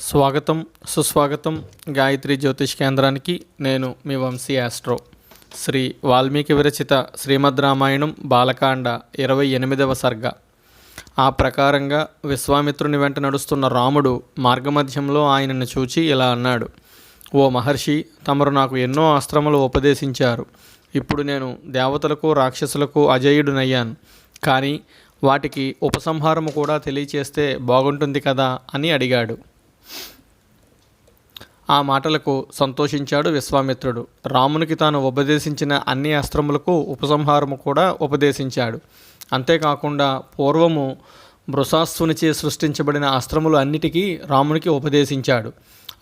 స్వాగతం సుస్వాగతం గాయత్రి జ్యోతిష్ కేంద్రానికి. నేను మీ వంశీ ఆస్ట్రో. శ్రీ వాల్మీకి విరచిత శ్రీమద్ రామాయణం బాలకాండ ఇరవై ఎనిమిదవ సర్గ. ఆ ప్రకారంగా విశ్వామిత్రుని వెంట నడుస్తున్న రాముడు మార్గమధ్యంలో ఆయనను చూచి ఇలా అన్నాడు. ఓ మహర్షి తమరు నాకు ఎన్నో అస్త్రములు ఉపదేశించారు. ఇప్పుడు నేను దేవతలకు రాక్షసులకు అజేయుడునయ్యాను. కానీ వాటికి ఉపసంహారము కూడా తెలియచేస్తే బాగుంటుంది కదా అని అడిగాడు. ఆ మాటలకు సంతోషించాడు విశ్వామిత్రుడు. రామునికి తాను ఉపదేశించిన అన్ని అస్త్రములకు ఉపసంహారము కూడా ఉపదేశించాడు. అంతేకాకుండా పూర్వము బృసాస్సునిచే సృష్టించబడిన అస్త్రములు అన్నిటికీ రామునికి ఉపదేశించాడు.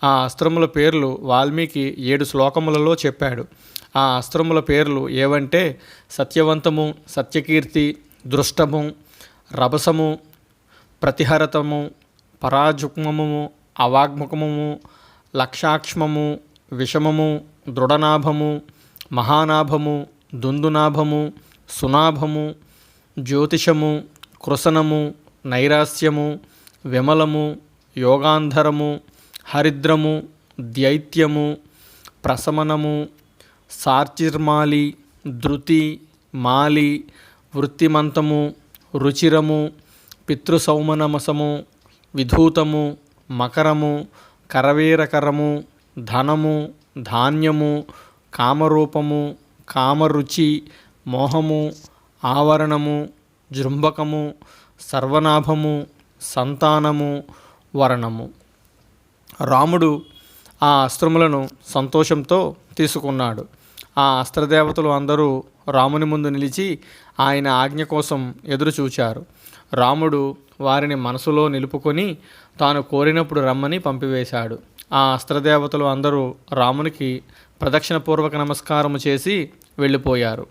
ఆ అస్త్రముల పేర్లు వాల్మీకి ఏడు శ్లోకములలో చెప్పాడు. ఆ అస్త్రముల పేర్లు ఏవంటే సత్యవంతము సత్యకీర్తి దృష్టము రభసము ప్రతిహరతము పరాజుక్మము అవాగ్ముఖము లక్షాక్ష్మము విషమము దృఢనాభము మహానాభము దుందునాభము సునాభము జ్యోతిషము కృసనము నైరాస్యము విమలము యోగాంధరము హరిద్రము దైత్యము ప్రశమనము సార్చిర్మాలి ధృతి మాలి వృత్తిమంతము రుచిరము పితృసౌమనమసము విధూతము మకరము కరవీరకరము ధనము ధాన్యము కామరూపము కామరుచి మోహము ఆవరణము జృంభకము సర్వనాభము సంతానము వరణము. రాముడు ఆ అస్త్రములను సంతోషంతో తీసుకున్నాడు. ఆ అస్త్రదేవతలు అందరూ రాముని ముందు నిలిచి ఆయన ఆజ్ఞ కోసం ఎదురుచూచారు రాముడు వారిని మనసులో నిలుపుకొని తాను కోరినప్పుడు రమ్మని పంపివేశాడు. ఆ అస్త్రదేవతలు అందరూ రామునికి ప్రదక్షిణపూర్వక నమస్కారము చేసి వెళ్ళిపోయారు.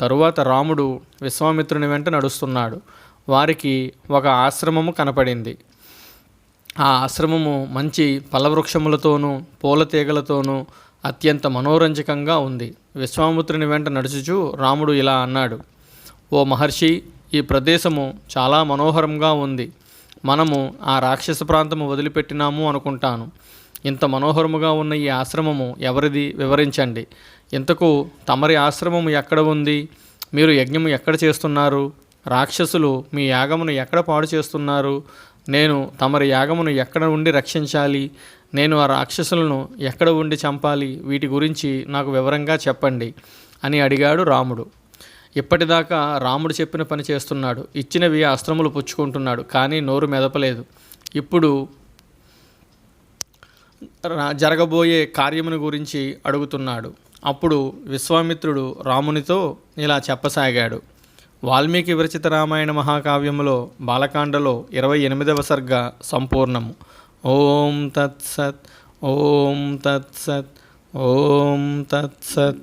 తరువాత రాముడు విశ్వామిత్రుని వెంట నడుస్తున్నాడు. వారికి ఒక ఆశ్రమము కనపడింది. ఆ ఆశ్రమము మంచి ఫలవృక్షములతోనూ పూల తీగలతోనూ అత్యంత మనోరంజకంగా ఉంది. విశ్వామిత్రుని వెంట నడుచుచు రాముడు ఇలా అన్నాడు ఓ మహర్షి ఈ ప్రదేశము చాలా మనోహరంగా ఉంది. మనము ఆ రాక్షస ప్రాంతము వదిలిపెట్టినాము అనుకుంటాను. ఇంత మనోహరముగా ఉన్న ఈ ఆశ్రమము ఎవరిది? వివరించండి. ఇంతకు తమరి ఆశ్రమము ఎక్కడ ఉంది? మీరు యజ్ఞము ఎక్కడ చేస్తున్నారు? రాక్షసులు మీ యాగమును ఎక్కడ పాడు చేస్తున్నారు? నేను తమరి యాగమును ఎక్కడ ఉండి రక్షించాలి? నేను ఆ రాక్షసులను ఎక్కడ ఉండి చంపాలి? వీటి గురించి నాకు వివరంగా చెప్పండి అని అడిగాడు రాముడు. ఇప్పటిదాకా రాముడు చెప్పిన పని చేస్తున్నాడు. ఇచ్చినవి అస్త్రములు పుచ్చుకుంటున్నాడు కానీ నోరు మెదపలేదు. ఇప్పుడు రా- జరగబోయే కార్యమును గురించి అడుగుతున్నాడు. అప్పుడు విశ్వామిత్రుడు రామునితో ఇలా చెప్పసాగాడు. వాల్మీకి విరచిత రామాయణ మహాకావ్యములో బాలకాండలో ఇరవై ఎనిమిదవ సర్గ సంపూర్ణము. ఓం తత్సత్ ఓం తత్సత్ ఓం తత్సత్